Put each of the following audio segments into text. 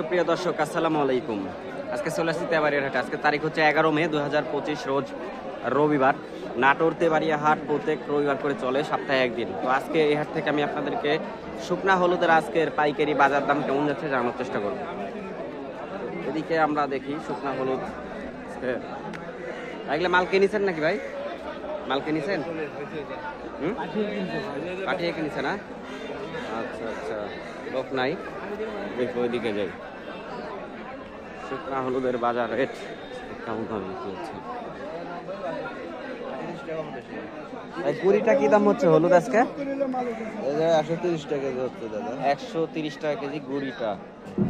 সুপ্রিয় দর্শক, আসসালামু আলাইকুম। আজকে চলে আসছি তেবাড়িয়ার হাটে। আজকে তারিখ হচ্ছে এগারো মে দু হাজার পঁচিশ রোজ রবিবার। নাটোর তেবাড়িয়া হাট প্রত্যেক রবিবার করে চলে, সপ্তাহে একদিন। তো আজকে এই হাট থেকে আমি আপনাদেরকে শুকনা হলুদের আজকের পাইকারি বাজার দাম কেমন যাচ্ছে জানানোর চেষ্টা করব। এদিকে আমরা দেখি শুকনা হলুদ। এগুলো মাল কিনেছেন নাকি ভাই? মাল কিনেছেন পাঠিয়ে কিনেছে না? আচ্ছা আচ্ছা। লোক নাই। দেখো ওইদিকে যাই। শুকনা হলুদের বাজার রেট কেমন দাম কুড়িটা কি দাম হচ্ছে হলুদ আজকে? একশো তিরিশ টাকা হচ্ছে দাদা। একশো তিরিশ টাকা কেজি গুড়িটা।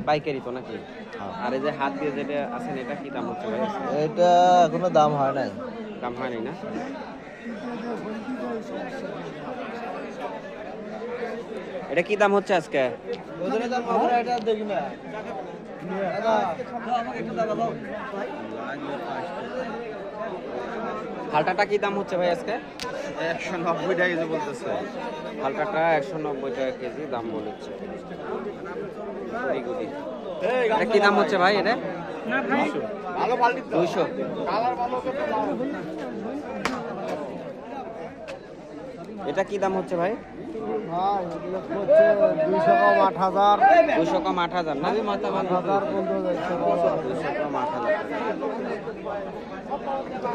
পাইকারি তো নাকি? আর এই যে হাত দিয়ে যেটা আছেন এটা কি দাম হচ্ছে ভাই? এটা এখনও দাম হয় নাই। দাম না? এটা কি দাম হচ্ছে আজকে? এটা দেখি না। হালটাটা কি দাম হচ্ছে ভাই আজকে? একশো নব্বই টাকা কেজি বলতেছে। হালটাটা একশো নব্বই টাকা কেজি দাম বলেছে। কি দাম হচ্ছে ভাই এটা? ভালো পাল্টি দুইশো। কালার ভালো। এটা কি দাম হচ্ছে ভাই? দুইশো কম আট হাজার। দুইশো কম আট হাজার না?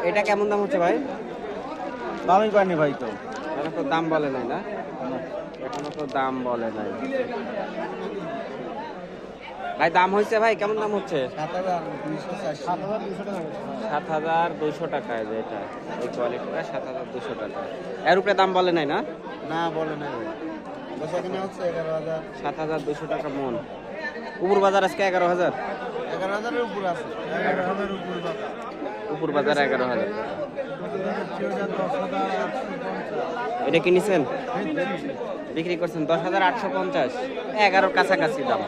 এটা কেমন দাম হচ্ছে ভাই? দামই পাইনি ভাই তো? এখন তো দাম বলে নাই না? এখনও তো দাম বলে নাই। ভাই দাম হয়েছে ভাই? কেমন দাম হচ্ছে? সাত হাজার দুইশো সাত হাজার দুইশো টাকা। সাত হাজার দুইশো টাকায় যেটা এই কোয়ালিটিটা সাত হাজার। দুইশো টাকা। এর উপরে দাম বলে নাই না? না বলে নাই। সাত হাজার দুইশো টাকা মন। উপর বাজার আজকে এগারো হাজার? এগারো হাজারের উপর আছে। এগারো হাজার। উপর উপর বাজার এগারো হাজার। এটা কিনেছেন বিক্রি করছেন দশ হাজার আটশো পঞ্চাশ। এগারোর কাছাকাছি দাম।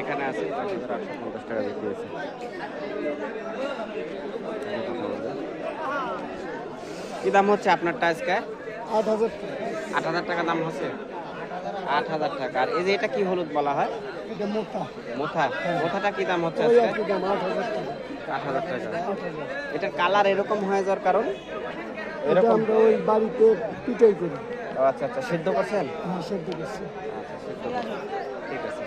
এখানে আছে দশ হাজার আটশো পঞ্চাশ টাকা বিক্রি হয়েছে। কি দাম হচ্ছে আপনারটা আজকে? আট হাজার আট হাজার টাকা দাম হচ্ছে? আট হাজার টাকা। আর এই যে এটা কি হলুদ বলা হয়? এটা মোটা। মোথা মোথাটা কি দাম হচ্ছে আজকে? আট হাজার টাকা। এটার কালার এরকম হয়ে যাওয়ার কারণ? এরকম? ওই বাড়িতে পিটাই করি। আচ্ছা আচ্ছা। সিদ্ধ করছেন? হ্যাঁ সেদ্ধ করছি। আচ্ছা সিদ্ধ। ঠিক আছে।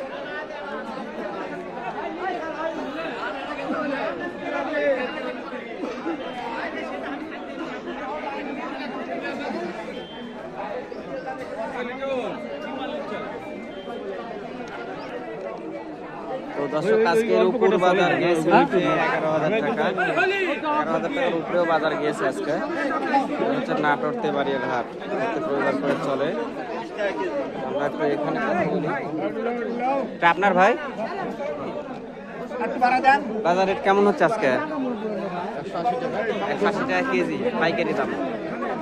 দর্শক আজকের উপর বাজার গিয়েছে এগারো হাজার টাকা। এগারো হাজার টাকার উপরেও বাজার গিয়েছে আজকে। হচ্ছে নাটোর তেবাড়িয়া ঘাট প্রত্যেক রবিবার করে চলে। আমরা একটু এখানে কথা বলি। আপনার ভাই? বাজার রেট কেমন হচ্ছে আজকে? একশো আশি টাকা কেজি পাইকারি দাম।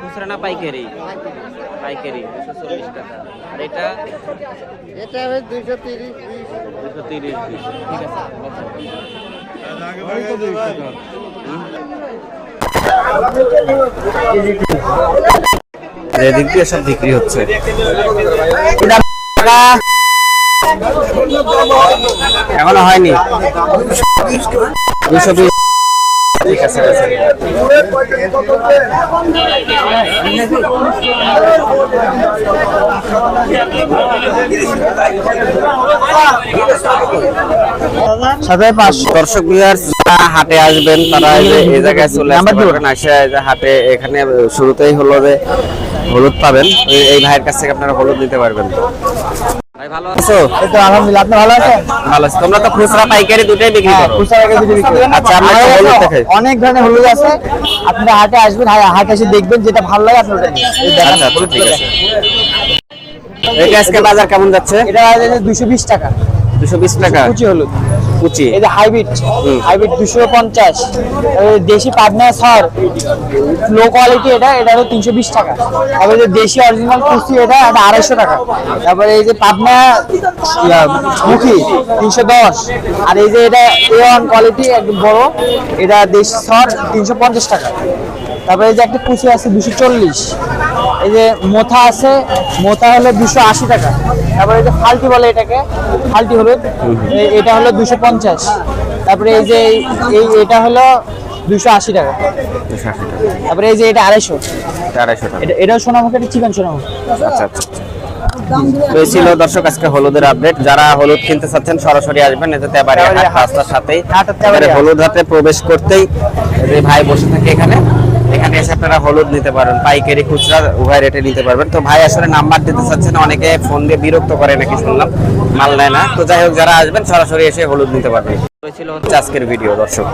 দুশো খুচরা না পাইকারি? পাইকারি দুশো চল্লিশ টাকা। আর এটা? এটা হবে দুইশো তিরিশ দুশো তিরিশ ঠিক আছে এদিক দিয়ে সব বিক্রি হচ্ছে। এখনও হয়নি? দুশো বিশ। ঠিক আছে সাথে দর্শক বিহার হাটে আসবেন তারা এই জায়গায় চলে আসতে পারবেন। আসে হাটে এখানে শুরুতেই হলো যে হলুদ পাবেন। এই- ভাইয়ের কাছ থেকে আপনারা হলুদ নিতে পারবেন। আছো? এই তো আলহামদুলিল্লাহ। আপনি ভালো আছেন? ভালো আছি। তোমরা তো খুচরা পাইকারি দুটোই বিক্রি করো। খুচরা রেখে বিক্রি আচ্ছা আমরা হলুদ দেখাই। অনেক ধরনের হলুদ আছে। আপনারা হাটে আসবেন হাটে এসে দেখবেন যেটা ভালো লাগে আপনি ওটা নিন। আচ্ছা ঠিক আছে। এটা আজকে বাজার কেমন যাচ্ছে? এটা দুইশো বিশ টাকা। দুশো বিশ টাকা। কুচি হলুদ। কুচি। এই যে হাইব্রিড হাইব্রিড দুশো পঞ্চাশ। দেশি পাবনা সর লো কোয়ালিটি এটা এটা হলো তিনশো বিশ টাকা। তারপরে যে দেশি অরিজিনাল কুচি এটা এটা আড়াইশো টাকা। তারপরে এই যে পাবনা মুখী তিনশো দশ। আর এই যে এটা এ ওয়ান কোয়ালিটি একদম বড় এটা দেশি সর তিনশো পঞ্চাশ টাকা। তারপরে এই যে একটা কুচি আছে দুশো চল্লিশ। এই যে মোথা আছে মোথা হলো দুশো আশি টাকা। তারপরে এই যে ফাল্টি বলে এটাকে ফাল্টি হলুদ এটা হলো দুশো পঞ্চাশ। তারপরে এই যে এই- এটা হলো দুশো আশি টাকা। তারপরে এই যে এটা আড়াইশো। আড়াইশো এটা এটাও সোনামুখী এটা চিকেন সোনামুখী আচ্ছা আচ্ছা। তো ছিল দর্শক আজকে হলুদের আপডেট। যারা হলুদ কিনতে চাচ্ছেন সরাসরি আসবেন। এতে তেবাড়িয়া রাস্তার সাথেই হলুদ হাটে প্রবেশ করতেই এই যে ভাই বসে থাকে এখানে। এখানে এসে আপনারা হলুদ নিতে পারেন, পাইকারি খুচরা উভয় রেটে নিতে পারবেন। তো ভাই আসলে নাম্বার দিতে চাচ্ছেন, অনেকে ফোন দিয়ে বিরক্ত করে নাকি শুনলাম, মাল নেয় না। তো যাই হোক, যারা আসবেন, সরাসরি এসে হলুদ নিতে পারবেন। ছিল হচ্ছে আজকের ভিডিও দর্শক।